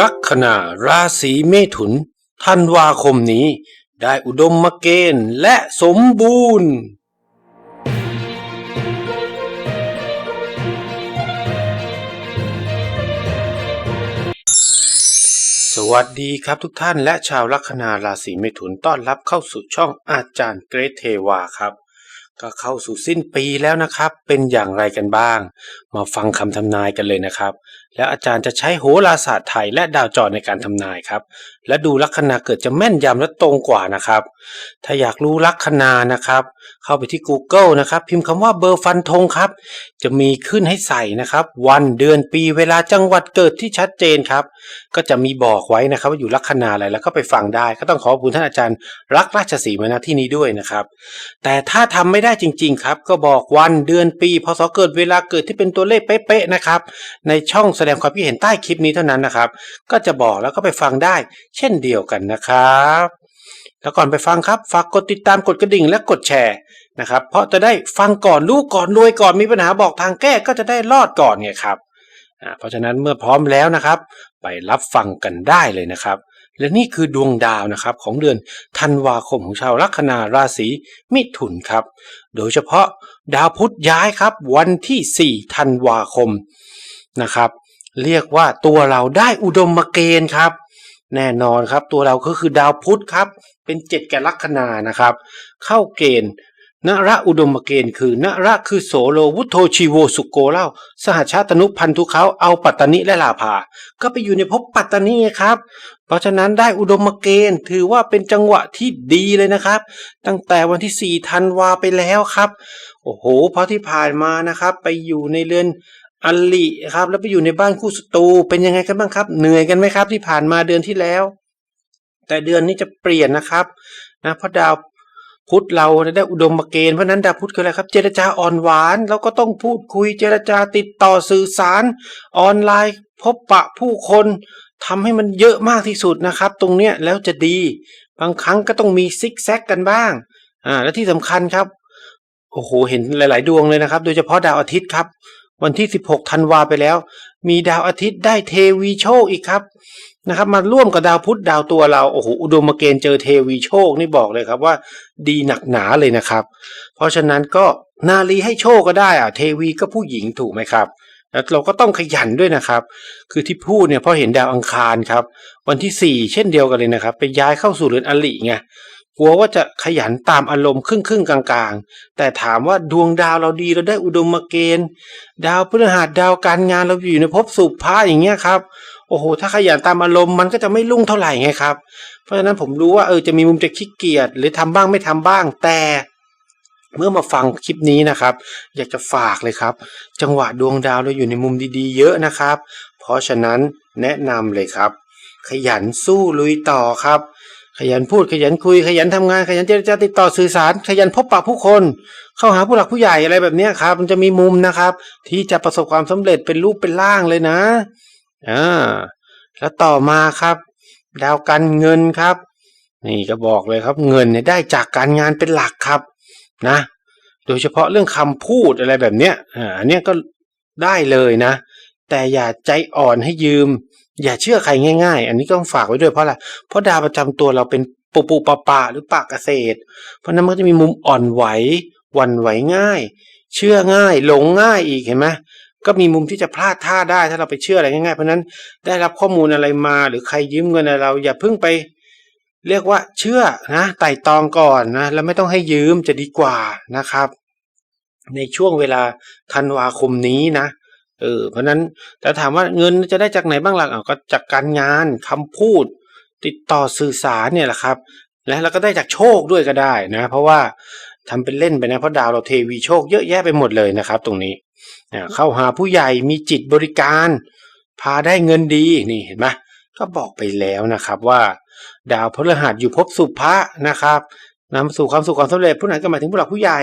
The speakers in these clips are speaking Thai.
ลัคนาราศีเมถุนธันวาคมนี้ได้อุดมมเกณฑ์และสมบูรณ์ สวัสดีครับทุกท่านและชาวลัคนาราศีเมถุนต้อนรับเข้าสู่ช่องอาจารย์เกรทเทวาครับ ก็เข้าสู่สิ้นปีแล้วนะครับ เป็นอย่างไรกันบ้าง มาฟังคำทำนายกันเลยนะครับ แล้วอาจารย์จะใช้โหราศาสตร์ไทยและดาวจรในการทำนายครับ และดูลัคนาเกิดจะแม่นยำและตรงกว่านะครับ ถ้าอยากรู้ลัคนานะครับ เข้าไปที่ Google นะครับ พิมพ์คำว่าเบอร์ฟันธงครับ จะมีขึ้นให้ใส่นะครับ วันเดือนปีเวลาจังหวัดเกิดที่ชัดเจนครับ ก็จะมีบอกไว้นะครับ ว่าอยู่ลัคนาอะไรแล้วก็ไปฟังได้ ก็ต้องขอบคุณท่านอาจารย์รักราชสีมาณที่นี้ด้วยนะครับ แต่ถ้าทำไม่ได้จริง ๆ ครับ ก็บอกวันเดือนปีพศเกิดเวลาเกิดที่เป็นตัวเลขเป๊ะๆนะครับ ในช่องแสดงความคิดเห็นใต้คลิปนี้เท่านั้นนะครับ ก็จะบอกแล้วก็ไปฟังได้ เช่นเดียวกันนะครับแล้วก่อนไปฟังครับ ฝากกดติดตามกดกระดิ่งและกดแชร์นะครับ เพราะจะได้ฟังก่อนรู้ก่อนรวยก่อนมีปัญหาบอกทางแก้ก็จะได้รอดก่อนไงครับอ่าเพราะฉะนั้นเมื่อพร้อมแล้วนะครับ ไปรับฟังกันได้เลยนะครับ และนี่คือดวงดาวนะครับของเดือนธันวาคมของชาวลัคนาราศีมิถุนครับ โดยเฉพาะดาวพุธย้ายครับ วันที่ 4 ธันวาคมนะครับ เรียกว่าตัวเราได้อุดมเกณฑ์ครับ แน่นอนครับตัวเราก็คือดาวพุธครับ เป็นเจ็ดแก่ลัคนานะครับ เข้าเกณฑ์ นระอุดมเกณฑ์คือนระคือโสโลวุโธชีโวสุโกเล่า สหชาตนุพันธุเขาเอาปัตตนิและลาภา ก็ไปอยู่ในภพปัตตนิครับ เพราะฉะนั้นได้อุดมเกณฑ์ถือว่าเป็นจังหวะที่ดีเลยนะครับ ตั้งแต่วันที่4ธันวาไปแล้วครับ โอ้โห เพราะที่ผ่านมานะครับ ไปอยู่ในเรือนอลลิครับ แล้วไปอยู่ในบ้านคู่ศัตรูเป็นยังไงกันบ้างครับ เหนื่อยกันไหมครับ ที่ผ่านมาเดือนที่แล้ว แต่เดือนนี้จะเปลี่ยนนะครับนะเพราะดาว พุธเราได้อุดมเกณฑ์เพราะนั้นดาวพุธคืออะไรครับ เจรจาอ่อนหวานเราก็ต้องพูดคุยเจรจาติดต่อสื่อสาร ออนไลน์ พบปะผู้คนทำให้มันเยอะมากที่สุดนะครับ ตรงเนี้ยแล้วจะดี บางครั้งก็ต้องมีซิกแซกกันบ้างอ่าและที่สำคัญครับโอ้โหเห็นหลาย ๆ ดวงเลยนะครับ โดยเฉพาะดาวอาทิตย์ครับ วันที่ 16ธันวาไปแล้ว มีดาวอาทิตย์ได้เทวีโชคอีกครับ นะครับมาร่วมกับดาวพุธดาวตัวเราโอ้โหอุดมเกณฑ์เจอเทวีโชคนี่บอกเลยครับว่า ดีหนักหนาเลยนะครับ เพราะฉะนั้นก็นาลีให้โชคก็ได้อะเทวีก็ผู้หญิงถูกไหมครับแล้วเราก็ต้องขยันด้วยนะครับ คือที่พูดเนี่ยพราะเห็นดาวอังคารครับ วันที่ 4 เช่นเดียวกันเลยนะครับ ไปย้ายเข้าสู่เรือนอลิไงกลัวว่าจะขยันตามอารมณ์ครึ่งครึ่งกลางๆ แต่ถามว่าดวงดาวเราดีเราได้อุดมเกณฑ์ ดาวพฤหัสดาวการงานเราอยู่ในภพสุภาอย่างเงี้ยครับ โอ้โห ถ้าขยันตามอารมณ์มันก็จะไม่รุ่งเท่าไหร่ไงครับ เพราะฉะนั้นผมรู้ว่าเออจะมีมุมจะขี้เกียจหรือทำบ้างไม่ทำบ้าง แต่เมื่อมาฟังคลิปนี้นะครับ อยากจะฝากเลยครับ จังหวะดวงดาวเราอยู่ในมุมดีๆ เยอะนะครับ เพราะฉะนั้นแนะนำเลยครับ ขยันสู้ลุยต่อครับ ขยันพูดขยันคุยขยันทำงานขยันเจรจาติดต่อสื่อสาร ขยันพบปะผู้คน เข้าหาผู้หลักผู้ใหญ่อะไรแบบนี้ครับ มันจะมีมุมนะครับ ที่จะประสบความสำเร็จเป็นรูปเป็นร่างเลยนะ อ่าแล้วต่อมาครับ ดาวการเงินครับ นี่ก็บอกเลยครับ เงินเนี่ยได้จากการงานเป็นหลักครับ นะ โดยเฉพาะเรื่องคำพูดอะไรแบบเนี้ยอ่าอันเนี้ยก็ได้เลยนะ แต่อย่าใจอ่อนให้ยืม อย่าเชื่อใครง่าย ๆ อันนี้ก็ต้องฝากไว้ด้วยเพราะอะไรเพราะดาวประจำตัวเราเป็นปุปุปะปะหรือปากเกษตร เพราะนั้นมันก็จะมีมุมอ่อนไหววันไหวง่าย เชื่อง่ายหลงง่ายอีกเห็นไหม ก็มีมุมที่จะพลาดท่าได้ถ้าเราไปเชื่ออะไรง่ายๆ เพราะนั้นได้รับข้อมูลอะไรมาหรือใครยืมเงินเรา อย่าเพิ่งไป เรียกว่าเชื่อนะไต่ตองก่อนนะแล้วไม่ต้องให้ยืมจะดีกว่านะครับ ในช่วงเวลาธันวาคมนี้นะเออเพราะนั้นแต่ถามว่าเงินจะได้จากไหนบ้างล่ะอ้าก็จากการงานคำพูด ติดต่อสื่อสารเนี่ยแหละครับ และเราก็ได้จากโชคด้วยก็ได้นะ เพราะว่าทำเป็นเล่นไปนะเพราะดาวเราเทวีโชคเยอะแยะไปหมดเลยนะครับ ตรงนี้ เข้าหาผู้ใหญ่มีจิตบริการ พาได้เงินดีนี่เห็นไหมก็บอกไปแล้วนะครับว่า ดาวพฤหัสอยู่ภพสุภะนะครับนำมาสู่ความสุขความสำเร็จผู้นั้นก็หมายถึงผู้หลักผู้ใหญ่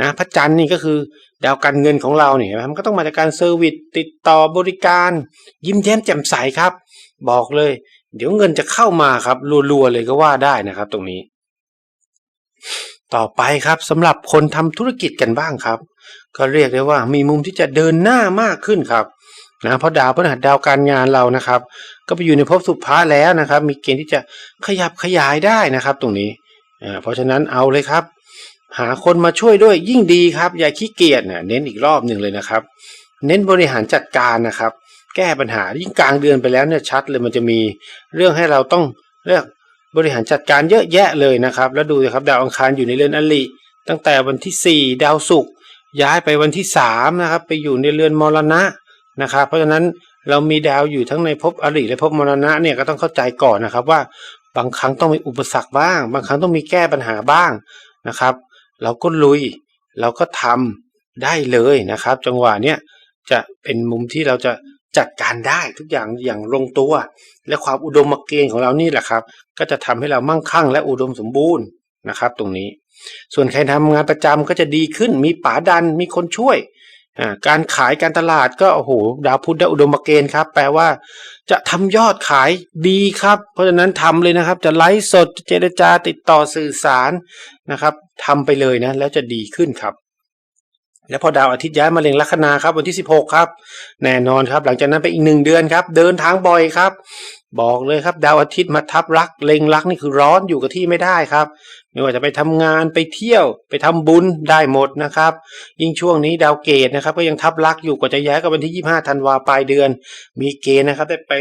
นะพระจันทร์นี่ก็คือดาวการเงินของเราเนี่ยมันก็ต้องมาจากการเซอร์วิสติดต่อบริการ ยิ้มแย้มแจ่มใสครับ บอกเลย เดี๋ยวเงินจะเข้ามาครับรัวๆเลยก็ว่าได้นะครับ ตรงนี้ ต่อไปครับสำหรับคนทำธุรกิจกันบ้างครับ ก็เรียกได้ว่ามีมุมที่จะเดินหน้ามากขึ้นครับนะเพราะดาวพฤหัสดาวการงานเรานะครับ ก็ไปอยู่ในภพสุภะแล้วนะครับ มีเกณฑ์ที่จะขยับขยายได้นะครับ ตรงนี้อ่าเพราะฉะนั้นเอาเลยครับ หาคนมาช่วยด้วยยิ่งดีครับ อย่าขี้เกียจนะเน้นอีกรอบหนึ่งเลยนะครับ เน้นบริหารจัดการนะครับ แก้ปัญหายิ่งกลางเดือนไปแล้วเนี่ยชัดเลยมันจะมีเรื่องให้เราต้องเลือกบริหารจัดการเยอะแยะเลยนะครับ แล้วดูสิครับ ดาวอังคารอยู่ในเรือนอลิตั้งแต่วันที่ 4 ดาวศุกร์ ย้ายไปวันที่3นะครับ ไปอยู่ในเรือนมรณะนะครับ เพราะฉะนั้นเรามีดาวอยู่ทั้งในภพอริและภพมรณะเนี่ยก็ต้องเข้าใจก่อนนะครับว่าบางครั้งต้องมีอุปสรรคบ้าง บางครั้งต้องมีแก้ปัญหาบ้างนะครับ เราก็ลุย เราก็ทำได้เลยนะครับ จังหวะเนี้ยจะเป็นมุมที่เราจะจัดการได้ทุกอย่างอย่างลงตัว และความอุดมเกณฑ์ของเรานี่แหละครับ ก็จะทำให้เรามั่งคั่งและอุดมสมบูรณ์นะครับ ตรงนี้ ส่วนใครทำงานประจำก็จะดีขึ้น มีป๋าดันมีคนช่วยอ่าการขายการตลาดก็โอ้โหดาวพุธได้อุดมเกณฑ์ครับ แปลว่า จะทำยอดขายดีครับ เพราะฉะนั้นทำเลยนะครับ จะไลฟ์สดเจรจาติดต่อสื่อสารนะครับทำไปเลยนะ แล้วจะดีขึ้นครับ แล้วพอดาวอาทิตย์ย้ายมาเล็งลัคนาครับ วันที่ 16 ครับ แน่นอนครับ หลังจากนั้นไปอีกหนึ่งเดือนครับ เดินทางบ่อยครับ บอกเลยครับ ดาวอาทิตย์มาทับรักเล็งรักนี่คือร้อนอยู่กับที่ไม่ได้ครับ ไม่ว่าจะไปทำงานไปเที่ยวไปทำบุญได้หมดนะครับ ยิ่งช่วงนี้ดาวเกตนะครับ ก็ยังทับรักอยู่กว่าจะย้ายก็วันที่ 25ธันวาปลายเดือน มีเกณฑ์นะครับได้ไป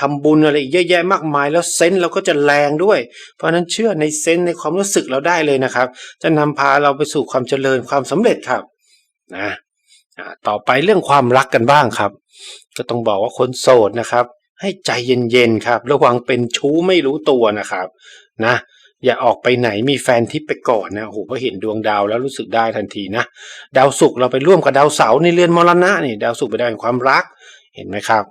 ทำบุญอะไรอีกเยอะแยะมากมาย แล้วเซนส์เราก็จะแรงด้วย เพราะฉะนั้นเชื่อในเซนส์ในความรู้สึกเราได้เลยนะครับ จะนำพาเราไปสู่ความเจริญความสำเร็จครับนะต่อไปเรื่องความรักกันบ้างครับ ก็ต้องบอกว่าคนโสดนะครับ ให้ใจเย็นๆครับ ระวังเป็นชู้ไม่รู้ตัวนะครับ นะ อย่าออกไปไหนมีแฟนทิปไปก่อนนะโอ้โหพอเห็นดวงดาวแล้วรู้สึกได้ทันทีนะ ดาวศุกร์เราไปร่วมกับดาวเสาร์ในเรือนมรณะนี่ดาวศุกร์ไปได้แห่งความรักเห็นไหมครับ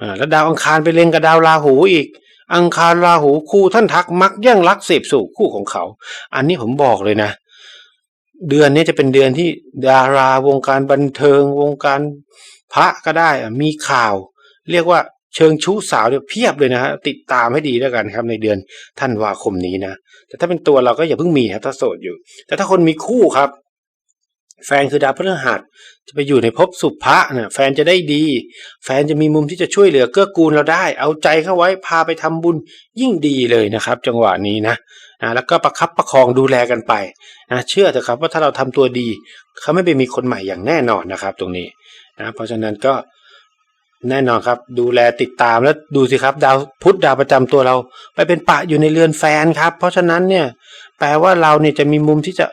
อ่าแล้วดาวอังคารไปเล็งกับดาวราหูอีก อังคารราหูคู่ท่านทักมักแย่งรักเสพสู่คู่ของเขา อันนี้ผมบอกเลยนะ เดือนนี้จะเป็นเดือนที่ดาราวงการบันเทิงวงการพระก็ได้อะมีข่าว เรียกว่า เชิงชู้สาวเนี่ยเพียบเลยนะฮะติดตามให้ดีแล้วกันครับในเดือนธันวาคมนี้นะแต่ถ้าเป็นตัวเราก็อย่าเพิ่งมีครับถ้าโสดอยู่ แต่ถ้าคนมีคู่ครับ แฟนคือดาวพฤหัสจะไปอยู่ในภพสุภะเนี่ยแฟนจะได้ดี แฟนจะมีมุมที่จะช่วยเหลือเกื้อกูลเราได้ เอาใจเข้าไว้พาไปทำบุญยิ่งดีเลยนะครับ จังหวะนี้นะนะแล้วก็ประคับประคองดูแลกันไปนะเชื่อเถอะครับว่าถ้าเราทำตัวดี เขาไม่ไปมีคนใหม่อย่างแน่นอนนะครับ ตรงนี้นะเพราะฉะนั้นก็ แน่นอนครับ ดูแลติดตามแล้วดูสิครับดาวพุธดาวประจำตัวเรา ไปเป็นปะอยู่ในเรือนแฟนครับ เพราะฉะนั้นเนี่ยแปลว่าเราเนี่ยจะมีมุมที่จะ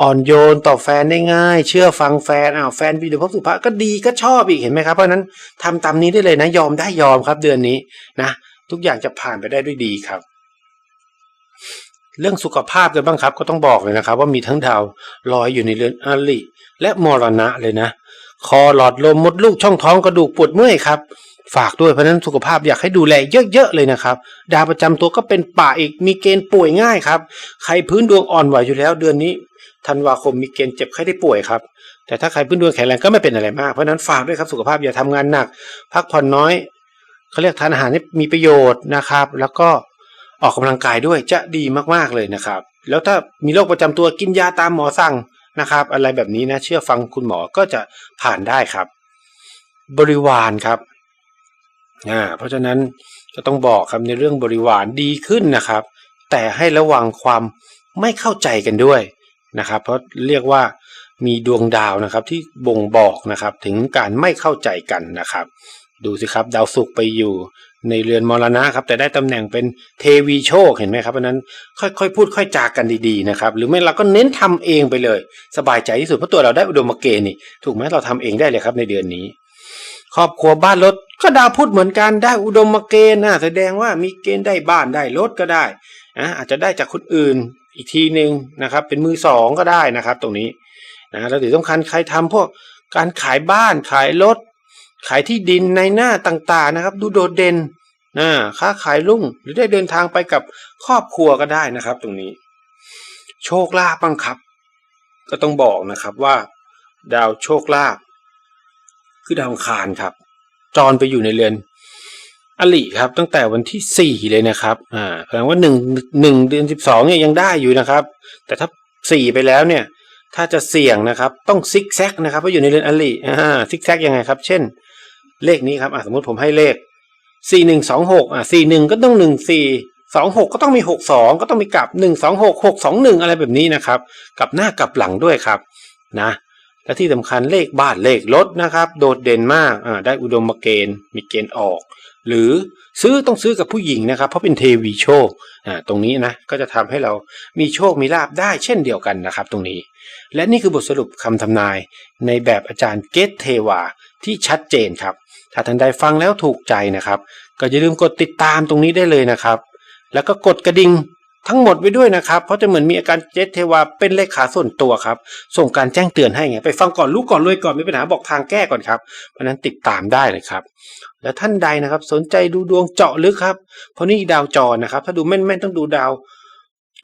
อ่อนโยนต่อแฟนได้ง่าย เชื่อฟังแฟนอ้าวแฟนวิดีโอพบสุภาพก็ดีก็ชอบอีกเห็นไหมครับ เพราะฉะนั้นทำตามนี้ได้เลยนะ ยอมได้ยอมครับเดือนนี้นะทุกอย่างจะผ่านไปได้ด้วยดีครับ เรื่องสุขภาพกันบ้างครับ ก็ต้องบอกเลยนะครับ ว่ามีทั้งดาวลอยอยู่ในเรือนอลิและมรณะเลยนะ คอหลอดลมมดลูกช่องท้องกระดูกปวดเมื่อยครับ ฝากด้วยเพราะนั้นสุขภาพอยากให้ดูแลเยอะๆเลยนะครับ ดาวประจำตัวก็เป็นป่าอีกมีเกณฑ์ป่วยง่ายครับ ใครพื้นดวงอ่อนไหวอยู่แล้วเดือนนี้ธันวาคมมีเกณฑ์เจ็บไข้ได้ป่วยครับ แต่ถ้าใครพื้นดวงแข็งแรงก็ไม่เป็นอะไรมากเพราะนั้นฝากด้วยครับสุขภาพอย่าทำงานหนัก พักผ่อนน้อยเขาเรียกทานอาหารให้มีประโยชน์นะครับ แล้วก็ออกกำลังกายด้วยจะดีมากๆเลยนะครับ แล้วถ้ามีโรคประจำตัวกินยาตามหมอสั่ง นะครับ อะไรแบบนี้นะเชื่อฟังคุณหมอก็จะผ่านได้ครับ บริวารครับอ่าเพราะฉะนั้นก็ต้องบอกครับในเรื่องบริวารดีขึ้นนะครับ แต่ให้ระวังความไม่เข้าใจกันด้วยนะครับ เพราะเรียกว่ามีดวงดาวนะครับที่บ่งบอกนะครับถึงการไม่เข้าใจกันนะครับ ดูสิครับ ดาวศุกร์ไปอยู่ ในเรือนมรณะครับแต่ได้ตำแหน่งเป็นเทวีโชคเห็นไหมครับเพราะนั้นค่อยๆพูดค่อยจากันดีๆนะครับหรือไม่เราก็เน้นทำเองไปเลย สบายใจที่สุดเพราะตัวเราได้อุดมเกณฑ์นี่ถูกไหมเราทำเองได้เลยครับในเดือนนี้ ครอบครัวบ้านรถก็ดาวพุธเหมือนกันได้อุดมเกณฑ์นะแสดงว่ามีเกณฑ์ได้บ้านได้รถก็ได้นะอาจจะได้จากคนอื่นอีกทีหนึ่งนะครับ เป็นมือสองก็ได้นะครับ ตรงนี้นะแล้วที่สำคัญใครทำพวกการขายบ้านขายรถ ขายที่ดินในหน้าต่างๆนะครับ ดูโดดเด่นนะค้าขายรุ่งหรือได้เดินทางไปกับครอบครัวก็ได้นะครับ ตรงนี้ โชคลาภบ้างครับ ก็ต้องบอกนะครับว่า ดาวโชคลาภคือดาวคารครับ จรไปอยู่ในเรือนอลิครับ ตั้งแต่วันที่สี่เลยนะครับอ่าแสดงว่าหนึ่งหนึ่งเดือนสิบสองเนี่ยยังได้อยู่นะครับ แต่ถ้าสี่ไปแล้วเนี่ย ถ้าจะเสี่ยงนะครับ ต้องซิกแซกนะครับเพราะอยู่ในเรือนอลิอ่าซิกแซกยังไงครับ เช่น เลขนี้ครับอะสมมติผมให้เลขสี่หนึ่งสองหกอะสี่หนึ่งก็ต้องหนึ่งสี่สองหกก็ต้องมีหกสองก็ต้องมีกลับหนึ่งสองหกหกสองหนึ่งอะไรแบบนี้นะครับ กลับหน้ากลับหลังด้วยครับนะและที่สำคัญเลขบ้านเลขรถนะครับ โดดเด่นมากอ่าได้อุดมเกณฑ์มีเกณฑ์ออก หรือซื้อต้องซื้อกับผู้หญิงนะครับ เพราะเป็นเทวีโชคอ่าตรงนี้นะก็จะทำให้เรามีโชคมีลาบได้เช่นเดียวกันนะครับ ตรงนี้ และนี่คือบทสรุปคำทำนายในแบบอาจารย์เกตเทวาที่ชัดเจนครับ ถ้าท่านใดฟังแล้วถูกใจนะครับ ก็อย่าลืมกดติดตามตรงนี้ได้เลยนะครับ แล้วก็กดกระดิ่งทั้งหมดไว้ด้วยนะครับ เพราะจะเหมือนมีอาการเจตเทวาเป็นเลขาส่วนตัวครับ ส่งการแจ้งเตือนให้ไงไปฟังก่อนรู้ก่อนรวยก่อนมีปัญหาบอกทางแก้ก่อนครับ เพราะนั้นติดตามได้เลยครับ และท่านใดนะครับ สนใจดูดวงเจาะลึกครับ เพราะนี่ดาวจรนะครับ ถ้าดูแม่นๆต้องดูดาว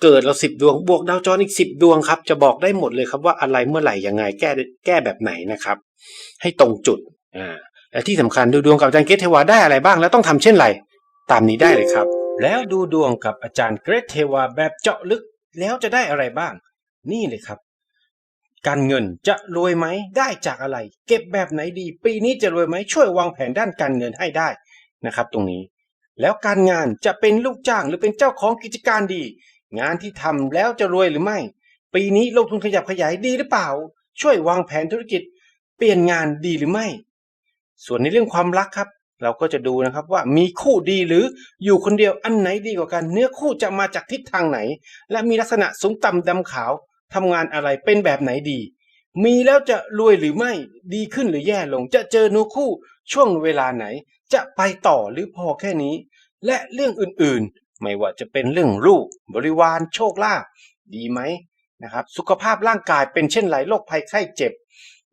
เกิดเราสิบดวง บวกดาวจรอีกสิบดวงครับ จะบอกได้หมดเลยครับว่าอะไรเมื่อไหร่ยังไงแก้แก้แบบไหนนะครับ ให้ตรงจุดอ่า และที่สำคัญดูดวงกับอาจารย์เกตเทวาได้อะไรบ้าง แล้วต้องทำเช่นไร ตามนี้ได้เลยครับ แล้วดูดวงกับอาจารย์เกรทเทวาแบบเจาะลึกแล้วจะได้อะไรบ้าง นี่เลยครับ การเงินจะรวยไหมได้จากอะไร เก็บแบบไหนดี ปีนี้จะรวยไหมช่วยวางแผนด้านการเงินให้ได้นะครับ ตรงนี้ แล้วการงานจะเป็นลูกจ้างหรือเป็นเจ้าของกิจการดี งานที่ทำแล้วจะรวยหรือไม่ ปีนี้ลงทุนขยับขยายดีหรือเปล่า ช่วยวางแผนธุรกิจ เปลี่ยนงานดีหรือไม่ ส่วนในเรื่องความรักครับ เราก็จะดูนะครับว่ามีคู่ดีหรืออยู่คนเดียวอันไหนดีกว่ากัน เนื้อคู่จะมาจากทิศทางไหน และมีลักษณะสูงต่ำดำขาวทำงานอะไรเป็นแบบไหนดี มีแล้วจะรวยหรือไม่ดีขึ้นหรือแย่ลง จะเจอเนื้อคู่ช่วงเวลาไหน จะไปต่อหรือพอแค่นี้ และเรื่องอื่นๆ ไม่ว่าจะเป็นเรื่องลูกบริวารโชคลาภดีไหมนะครับ สุขภาพร่างกายเป็นเช่นไรโรคภัยไข้เจ็บ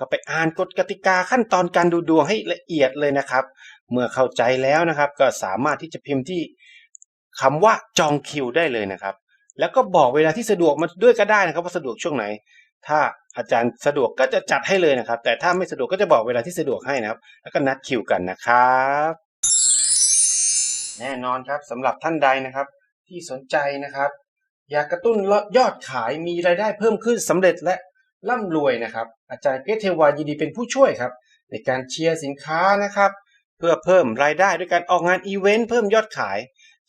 ก็ไปอ่านกฎกติกาขั้นตอนการดูดวงให้ละเอียดเลยนะครับ เมื่อเข้าใจแล้วนะครับ ก็สามารถที่จะพิมพ์ที่คำว่าจองคิวได้เลยนะครับ แล้วก็บอกเวลาที่สะดวกมาด้วยก็ได้นะครับว่าสะดวกช่วงไหน ถ้าอาจารย์สะดวกก็จะจัดให้เลยนะครับ แต่ถ้าไม่สะดวกก็จะบอกเวลาที่สะดวกให้นะครับ แล้วก็นัดคิวกันนะครับ แน่นอนครับสำหรับท่านใดนะครับ ที่สนใจนะครับ อยากกระตุ้นยอดขายมีรายได้เพิ่มขึ้นสำเร็จและ ร่ำรวยนะครับ อาจารย์เกรทเทวายินดีเป็นผู้ช่วยครับ ในการเชียร์สินค้านะครับ เพื่อเพิ่มรายได้ด้วยการออกงานอีเวนต์เพิ่มยอดขาย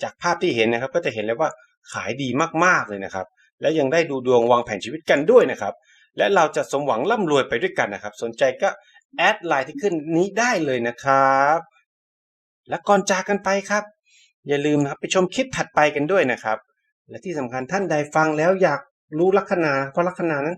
จากภาพที่เห็นนะครับ ก็จะเห็นเลยว่าขายดีมากๆเลยนะครับ และยังได้ดูดวงวางแผนชีวิตกันด้วยนะครับ และเราจะสมหวังร่ำรวยไปด้วยกันนะครับ สนใจก็แอดไลน์ที่ขึ้นนี้ได้เลยนะครับ และก่อนจากกันไปครับ อย่าลืมนะครับไปชมคลิปถัดไปกันด้วยนะครับ และที่สำคัญท่านใดฟังแล้วอยากรู้ลัคนาเพราะลัคนานั้น